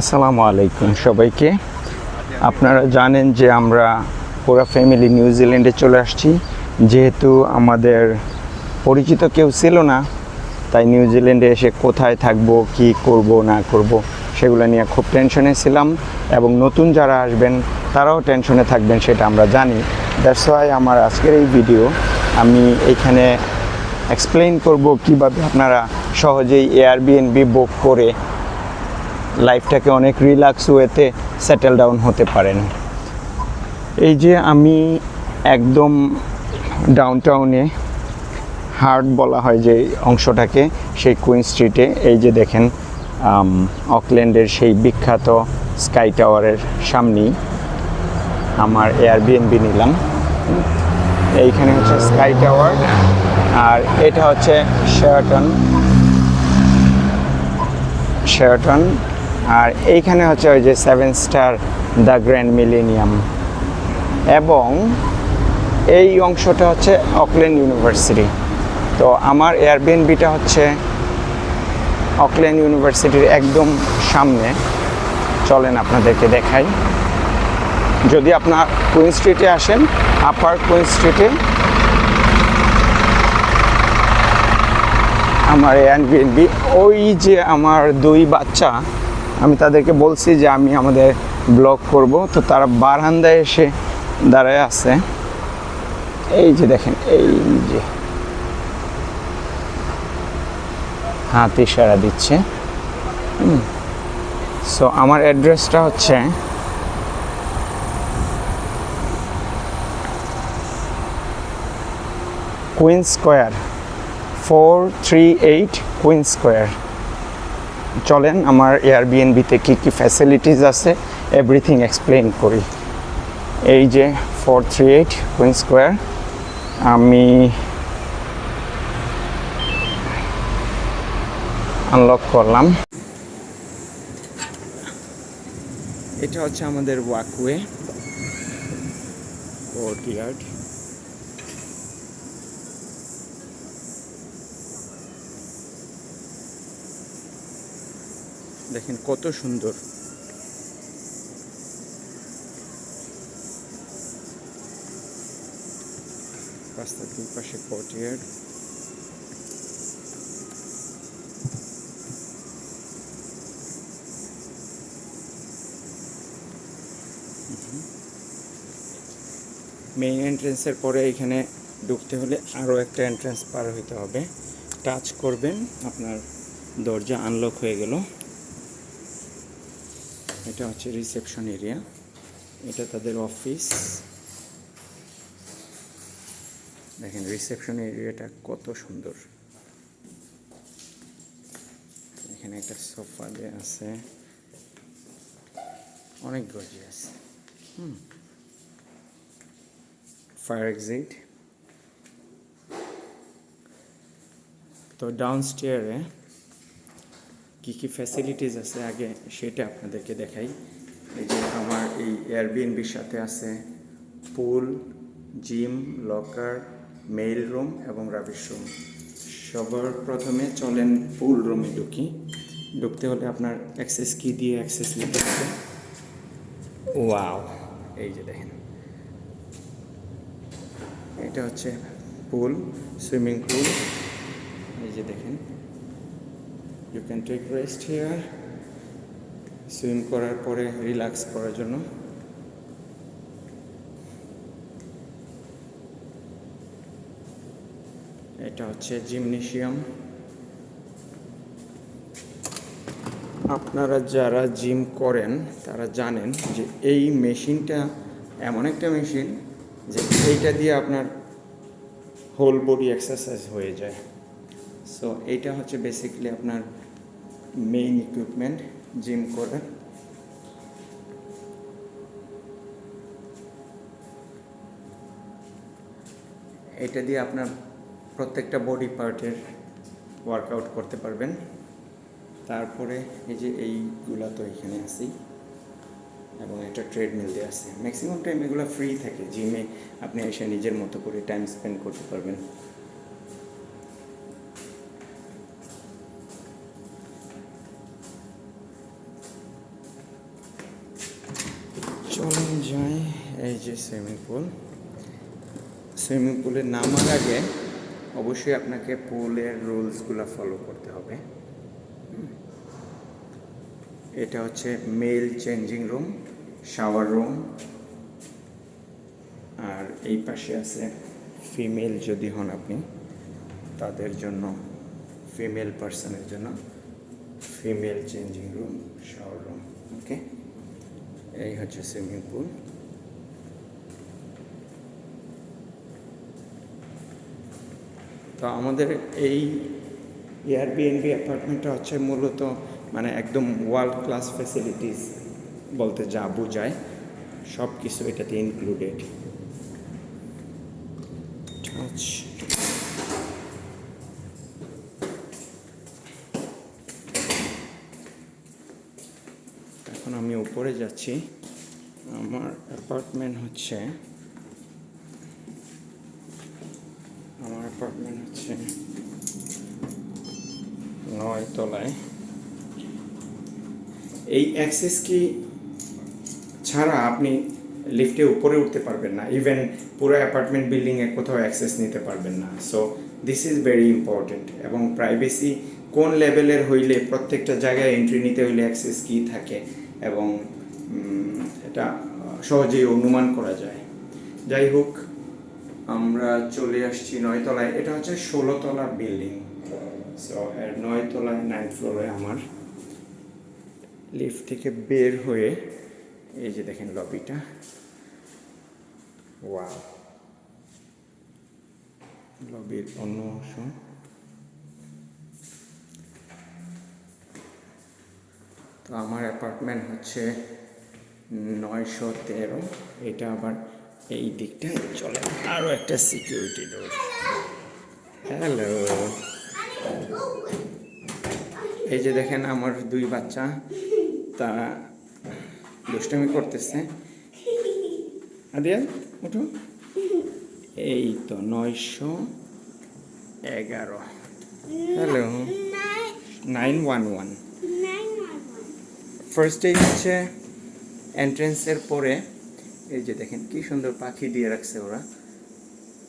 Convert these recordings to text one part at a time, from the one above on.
আসসালামু আলাইকুম সবাইকে। আপনারা জানেন যে আমরা পুরো ফ্যামিলি নিউজিল্যান্ডে চলে আসছি। যেহেতু আমাদের পরিচিত কেউ ছিল না, তাই নিউজিল্যান্ডে এসে কোথায় থাকব, কি করব, না করব, সেগুলো নিয়ে খুব টেনশনে ছিলাম। এবং নতুন যারা আসবেন, তারাও টেনশনে থাকবেন, সেটা আমরা জানি। দ্যাটস ওয়াই আমার আজকের এই ভিডিও আমি এখানে এক্সপ্লেইন করব কীভাবে আপনারা সহজেই এয়ারবিএনবি বুক করে লাইফটাকে অনেক রিল্যাক্স ওয়েতে সেটেল ডাউন হতে পারেন। এই যে আমি একদম ডাউনটাউনে হার্ট বলা হয় যে অংশটাকে, সেই কুইন স্ট্রিটে এই যে দেখেন অকল্যান্ডের সেই বিখ্যাত স্কাই টাওয়ারের সামনেই আমার এয়ারবিএনবি নিলাম। এইখানে হচ্ছে স্কাই টাওয়ার আর এটা হচ্ছে শেয়ারটন শেরাটন আর এইখানে হচ্ছে ওই যে seven star the grand millennium এবং এই অংশটা হচ্ছে অকল্যান্ড ইউনিভার্সিটি তো আমার এয়ারবিএনবিটা হচ্ছে অকল্যান্ড ইউনিভার্সিটির একদম সামনে। চলেন আপনাদেরকে দেখাই। যদি আপনার কুইন স্ট্রিটে আসেন আপার কুইন স্ট্রিটে আমার এয়ারবিএনবি ওই যে আমার দুই বাচ্চা আমি তাদেরকে বলছি যে আমি আমাদের ব্লগ করব। তো তারা বারান্দায় এসে দাঁড়ায় আছে। এই যে দেখেন, এই যে। হাত ইশারা দিচ্ছে। সো আমার অ্যাড্রেসটা হচ্ছে queen square, four three eight queen square. চলেন, আমার এয়ারবিএনবিতে কী কী ফ্যাসিলিটিস আছে এভরিথিং এক্সপ্লেন করি। এই যে four three eight queen square আমি আনলক করলাম। এটা হচ্ছে আমাদের ওয়াকওয়ে কোর্টইয়ার্ড দেখেন কত সুন্দর। রাস্তার দুই পাশে কোর্টিয়ার্ড মেইন এন্ট্রেন্সের পরে এখানে ঢুকতে হলে আরও একটা এন্ট্রেন্স পার হইতে হবে। টাচ করবেন, আপনার দরজা আনলক হয়ে গেল। এটা হচ্ছে রিসেপশন এরিয়া এটা তাদের অফিস দেখেন রিসেপশন এরিয়াটা কত সুন্দর। এখানে একটা সোফা দেওয়া আছে। অনেক গর্জিয়াস হুম। ফায়ার এক্সিট তো ডাউন স্টেয়ারে কী কী ফ্যাসিলিটিস আছে আগে সেটা আপনাদেরকে দেখাই। এই যে আমার এই এয়ারবিএনবির সাথে আছে pool gym locker mail room এবং রাবিশ রুম সবার প্রথমে চলেন পুল রুমে ঢুকি। ঢুকতে হলে আপনার অ্যাক্সেস কি দিয়ে অ্যাক্সেস নিতে হবে। ওয়াও এই যে দেখেন। এটা হচ্ছে পুল সুইমিং পুল এই যে দেখেন। You can take rest here swim করার পরে রিল্যাক্স করার জন্য। এটা হচ্ছে জিমনেশিয়াম। আপনারা যারা জিম করেন, তারা জানেন যে এই মেশিনটা এমন একটা মেশিন যে এইটা দিয়ে আপনার হোল বডি এক্সারসাইজ হয়ে যায়। সো এইটা হচ্ছে বেসিক্যালি আপনার মেইন ইকুইপমেন্ট জিম করার এটা দিয়ে আপনার প্রত্যেকটা বডি পার্টের ওয়ার্কআউট করতে পারবেন। তারপরে এই যে এইগুলা তো এখানে আছেই। এবং একটা ট্রেডমিল দিয়ে আছে। ম্যাক্সিমাম টাইম এগুলো ফ্রি থাকে। জিমে আপনি এসে নিজের মতো করে টাইম স্পেন্ড করতে পারবেন। এই যে সুইমিং পুল, সুইমিং পুলে নামার আগে অবশ্যই আপনাকে পুলের রুলসগুলো ফলো করতে হবে। এটা হচ্ছে male changing room, shower room, আর এই পাশে আছে ফিমেল যদি হন আপনি, তাদের জন্য, ফিমেল পার্সনের জন্য female changing room, shower room, okay? এই হচ্ছে সুইমিং পুল। তো আমাদের এই এয়ারবিএনবি অ্যাপার্টমেন্টটা হচ্ছে মূলত মানে একদম ওয়ার্ল্ড ক্লাস ফ্যাসিলিটিস বলতে যা বোঝায় সব কিছু এটাতে ইনক্লুডেড এখন আমি উপরে যাচ্ছি। আমার অ্যাপার্টমেন্ট হচ্ছে হচ্ছে নয় তলায় এই অ্যাক্সেস কি ছাড়া আপনি লিফটে উপরে উঠতে পারবেন না। ইভেন পুরো অ্যাপার্টমেন্ট বিল্ডিংয়ে কোথাও অ্যাক্সেস নিতে পারবেন না। So this is very important এবং প্রাইভেসি কোন লেভেলের হইলে প্রত্যেকটা জায়গায় এন্ট্রি নিতে হইলে অ্যাক্সেস কী থাকে এবং এটা সহজেই অনুমান করা যায়। যাই হোক আমরা চলে আসছি নয়তলায়। এটা হচ্ছে ষোলোতলা বিল্ডিং সো এর নয়তলায় নাইন্থ ফ্লোরে আমার লিফট থেকে বের হয়ে, এই যে দেখেন লবিটা ওয়াও লবির অন্য অংশ। তো আমার অ্যাপার্টমেন্ট হচ্ছে নয়শো তেরো। এটা আবার এই দিকটায় চলে। আরও একটা সিকিউরিটি ডোর হ্যালো এই যে দেখেন আমার দুই বাচ্চা তারা দুষ্টামি করতেছে। আদিয়া উঠো এই তো নয়শো এগারো। Hello nine one one. ফার্স্টেই হচ্ছে এন্ট্রেন্সের পরে এই যে দেখেন, কি সুন্দর পাখি দিয়ে রাখছে ওরা।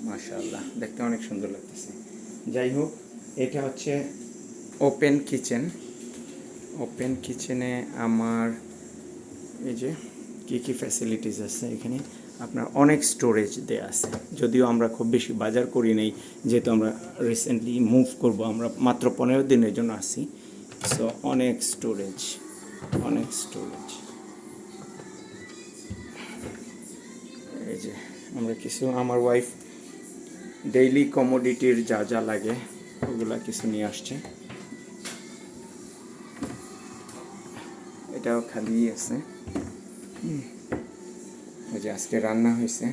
মাশাআল্লাহ, দেখতে অনেক সুন্দর লাগতেছে। যাই হোক, এটা হচ্ছে ওপেন কিচেন। ওপেন কিচেনে আমার এই যে কী কী ফ্যাসিলিটিস আছে এখানে? আপনার অনেক স্টোরেজ দেয়া আছে। যদিও আমরা খুব বেশি বাজার করি নেই, যেহেতু আমরা রিসেন্টলি মুভ করব, আমরা মাত্র পনেরো দিনের জন্য আসি সো অনেক স্টোরেজ অনেক স্টোরেজ আমরা কিছু, আমার ওয়াইফ ডেইলি কমোডিটির যা যা লাগে, ওগুলা কিছু নিয়ে আসছে। এটাও খালি আছে। ওই যে আজকে রান্না হয়েছে।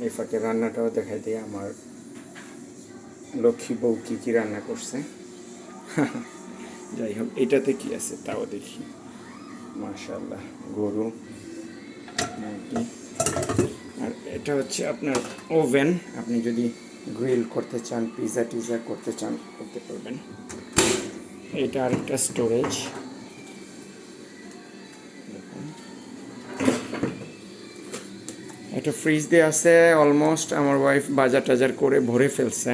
এই ফাঁকে রান্নাটাও দেখাই দিয়ে আমার লক্ষ্মী বউ কী কী রান্না করছে। যাই হোক, এটাতে কি আছে তাও দেখি। মাশাল্লাহ গরু, মুরগি। আর এটা হচ্ছে আপনার ওভেন। আপনি যদি গ্রিল করতে চান পিৎজা টিজা করতে চান, করতে পারবেন। এটা আরেকটা স্টোরেজ। একটা ফ্রিজ দিয়ে আছে, অলমোস্ট আমার ওয়াইফ বাজার টাজার করে ভরে ফেলছে।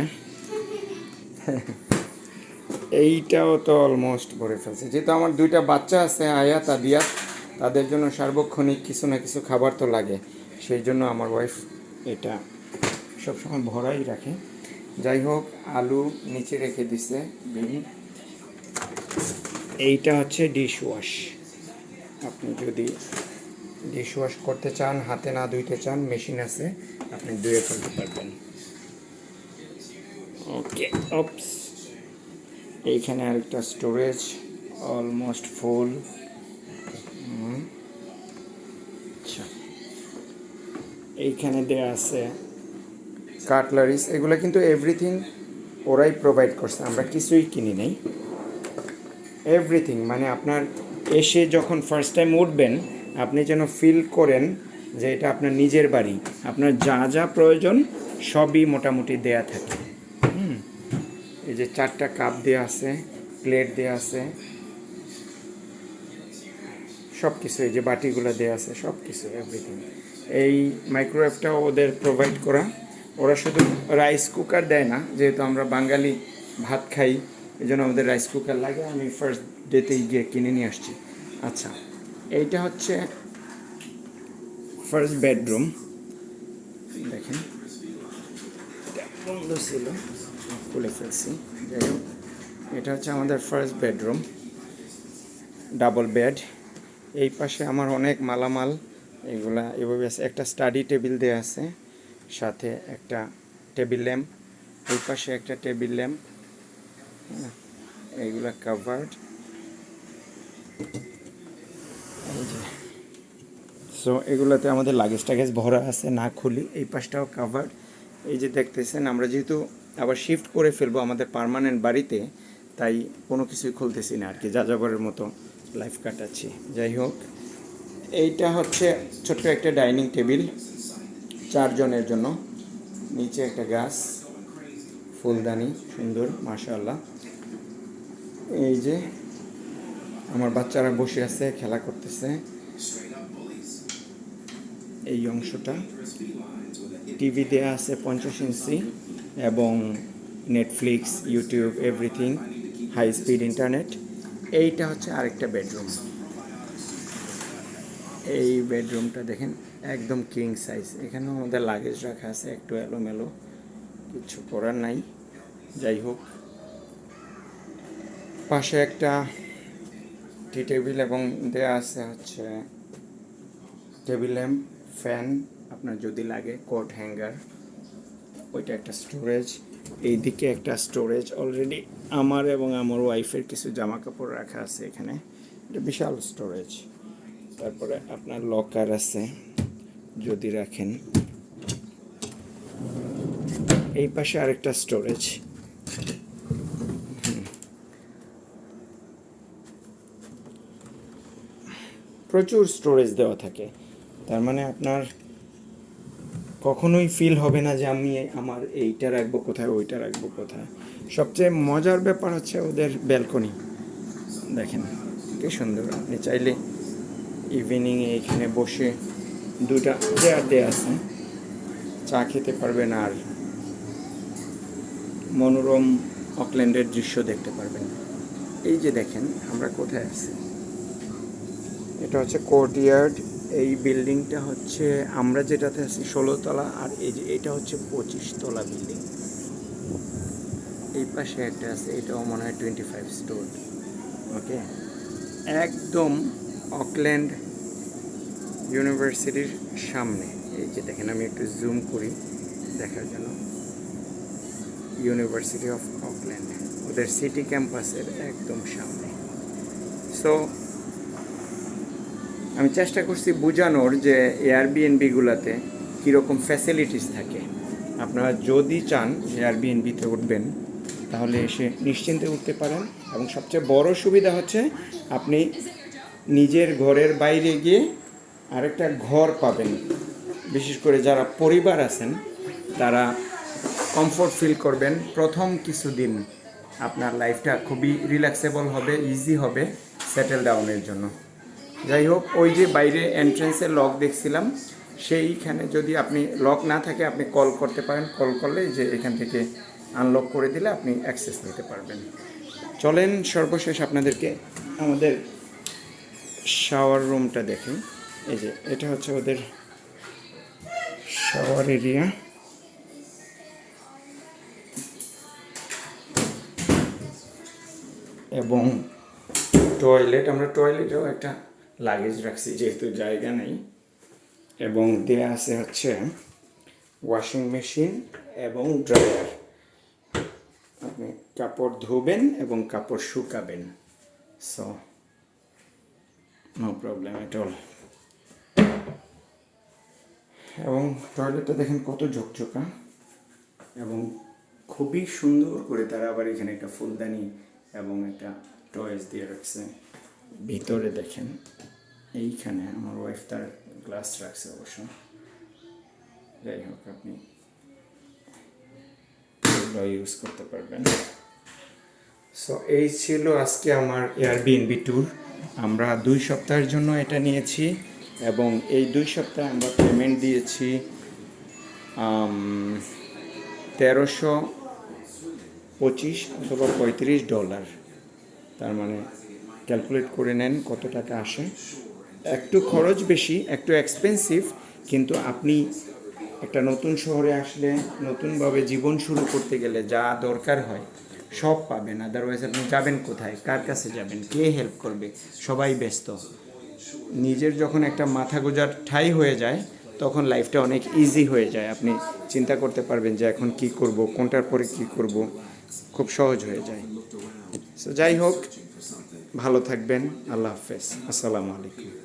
এইটাও তো অলমোস্ট ভরে ফেলছে। যেহেতু আমার দুইটা বাচ্চা আছে, আয়া তাদিয়া তাদের জন্য সার্বক্ষণিক কিছু না কিছু খাবার তো লাগে। সেই জন্য আমার ওয়াইফ এটা সবসময় ভরাই রাখে। যাই হোক, আলু নিচে রেখে দিছে বিন এইটা হচ্ছে ডিশ ওয়াশ আপনি যদি ডিশ ওয়াশ করতে চান, হাতে না ধুইতে চান মেশিন আছে, আপনি ধুয়ে ফেলতে পারবেন। ওকে অপস এইখানে আরেকটা স্টোরেজ অলমোস্ট ফুল আচ্ছা। এইখানে দেয়া আছে কাটলারিস, এগুলো কিন্তু এভরিথিং ওরাই প্রোভাইড করছে, আমরা কিছুই কিনি নেই। এভরিথিং মানে আপনার এসে যখন ফার্স্ট টাইম উঠবেন, আপনি যেন ফিল করেন যে এটা আপনার নিজের বাড়ি, আপনার যা যা প্রয়োজন সবই মোটামুটি দেয়া থাকে। হুম, এই যে চারটা কাপ দেওয়া আছে প্লেট দেওয়া আছে সব কিছু এই যে বাটিগুলো দেওয়া আছে সব কিছু এভরিথিং এই মাইক্রোওয়েভটাও ওদের প্রোভাইড করা। ওরা শুধু রাইস কুকার দেয় না, যেহেতু আমরা বাঙালি ভাত খাই এই জন্য আমাদের রাইস কুকার লাগে। আমি ফার্স্ট ডেতেই গিয়ে কিনে নিয়ে আসছি। আচ্ছা এইটা হচ্ছে ফার্স্ট বেডরুম দেখেন বন্ধ ছিল? খুলে ফেলছি। যাই হোক, এটা হচ্ছে আমাদের ফার্স্ট বেডরুম ডাবল বেড এই পাশে আমার অনেক মালামাল, এগুলা এভাবে আছে। একটা স্টাডি টেবিল দেওয়া আছে, সাথে একটা টেবিল ল্যাম্প এই পাশে একটা টেবিল ল্যাম্প এইগুলা কাভার্ড সো এগুলোতে আমাদের লাগেজ টাগেজ ভরা আছে, না খুলি, এই পাশটাও কাভার্ড এই যে দেখতেছেন, আমরা যেহেতু আবার শিফট করে ফেলব আমাদের পার্মানেন্ট বাড়িতে, তাই কোনো কিছুই খুলতেছি না আর কি, যাযাবরের মতো। লাইফ কাটাচ্ছি যাই হোক। এইটা হচ্ছে ছোট্ট একটা ডাইনিং টেবিল, চারজনের জন্য। নিচে একটা গাছ, ফুলদানি, সুন্দর, মাশাআল্লাহ। এই যে আমার বাচ্চারা বসে আছে, খেলা করতেছে। এই অংশটা টিভি দেওয়া আছে পঞ্চাশ ইঞ্চি এবং Netflix YouTube everything high speed internet এইটা হচ্ছে আরেকটা বেডরুম। এই বেডরুমটা দেখেন একদম কিং সাইজ এখানেও আমাদের লাগেজ রাখা আছে, একটু এলোমেলো, কিছু করার নাই। যাই হোক। পাশে একটা টি টেবিল এবং দেয়া আছে হচ্ছে টেবিল ল্যাম্প ফ্যান আপনার যদি লাগে কোট হ্যাঙ্গার ওইটা একটা স্টোরেজ এইদিকে একটা স্টোরেজ অলরেডি আমার এবং আমার ওয়াইফের কিছু জামা কাপড় রাখা আছে এখানে। এটা বিশাল স্টোরেজ তারপরে আপনার লকার আছে, যদি রাখেন। এই পাশে আরেকটা স্টোরেজ প্রচুর স্টোরেজ দেওয়া থাকে। তার মানে আপনার কখনোই ফিল হবে না যে আমি আমার এইটা রাখব কোথায়, ওইটা রাখব কোথায়। সবচেয়ে মজার ব্যাপার হচ্ছে ওদের ব্যালকনি দেখেন, কি সুন্দর। আপনি চাইলে ইভিনিংয়ে এখানে বসে দুটা চেয়ার দেওয়া আছে। চা খেতে পারবেন আর মনোরম অকল্যান্ডের দৃশ্য দেখতে পারবেন। এই যে দেখেন, আমরা কোথায় আছি? এটা হচ্ছে কোর্টইয়ার্ড এই বিল্ডিংটা হচ্ছে, আমরা যেটাতে আছি ষোলো তলা আর এই যে এটা হচ্ছে পঁচিশ তলা বিল্ডিং। এই পাশে একটা আছে, এটাও মনে হয় টোয়েন্টি ফাইভ স্টোর, ওকে? একদম অকল্যান্ড ইউনিভার্সিটির সামনে। এই যে দেখেন, আমি একটু জুম করি দেখার জন্য। ইউনিভার্সিটি অফ অকল্যান্ড ওদের সিটি ক্যাম্পাসের একদম সামনে। সো আমি চেষ্টা করছি বোঝানোর যে এয়ারবিএনবিগুলোতে কীরকম ফ্যাসিলিটিস থাকে। আপনারা যদি চান এয়ারবিএনবিতে উঠবেন, তাহলে এসে নিশ্চিন্তে উঠতে পারেন এবং সবচেয়ে বড় সুবিধা হচ্ছে আপনি নিজের ঘরের বাইরে গিয়ে আরেকটা ঘর পাবেন। বিশেষ করে যারা পরিবার আছেন, তারা কমফোর্ট ফিল করবেন। প্রথম কিছুদিন আপনার লাইফটা খুবই রিল্যাক্সেবল হবে ইজি হবে সেটেল ডাউনের জন্য। যাই হোক ওই যে বাইরে এন্ট্রেন্সের লক দেখছিলাম, সেইখানে যদি আপনি লক না থাকে, আপনি কল করতে পারেন। কল করলে যে এখান থেকে আনলক করে দিলে আপনি অ্যাক্সেস নিতে পারবেন। চলেন সর্বশেষ আপনাদেরকে আমাদের শাওয়ার রুমটা দেখেন এই যে, এটা হচ্ছে ওদের শাওয়ার এরিয়া এবং টয়লেট আমরা টয়লেটেও একটা লাগেজ রাখছি, যেহেতু জায়গা নেই। এবং দেয়া আছে হচ্ছে ওয়াশিং মেশিন এবং ড্রায়ার আপনি কাপড় ধুবেন এবং কাপড় শুকাবেন। So no problem at all এবং টয়লেটটা দেখেন কত ঝকঝকা এবং খুবই সুন্দর করে তারা আবার এখানে একটা ফুলদানি এবং একটা টয়েস দিয়ে রাখছে। ভিতরে দেখেন। এইখানে আমার ওয়াইফ তার গ্লাস রাখছে অবশ্য। যাই হোক, আপনি ইউজ করতে পারবেন। সো এই ছিল আজকে আমার এয়ারবিএনবি ট্যুর আমরা দুই সপ্তাহের জন্য এটা নিয়েছি এবং এই দুই সপ্তাহে আমরা পেমেন্ট দিয়েছি তেরোশো পঁচিশ অথবা পঁয়ত্রিশ ডলার তার মানে ক্যালকুলেট করে নেন কত টাকা আসে। একটু খরচ বেশি, একটু এক্সপেন্সিভ কিন্তু আপনি একটা নতুন শহরে আসলে নতুনভাবে জীবন শুরু করতে গেলে যা দরকার হয়, সব পাবেন। আদারওয়াইজ আপনি যাবেন কোথায়? কার কাছে যাবেন? কে হেল্প করবে? সবাই ব্যস্ত। নিজের যখন একটা মাথা গোজার ঠাই হয়ে যায়, তখন লাইফটা অনেক ইজি হয়ে যায়। আপনি চিন্তা করতে পারবেন যে এখন কি করব, কোনটার পরে কি করব, খুব সহজ হয়ে যায়। সো যাই হোক, ভালো থাকবেন। আল্লাহ হাফেজ। আসসালামু আলাইকুম।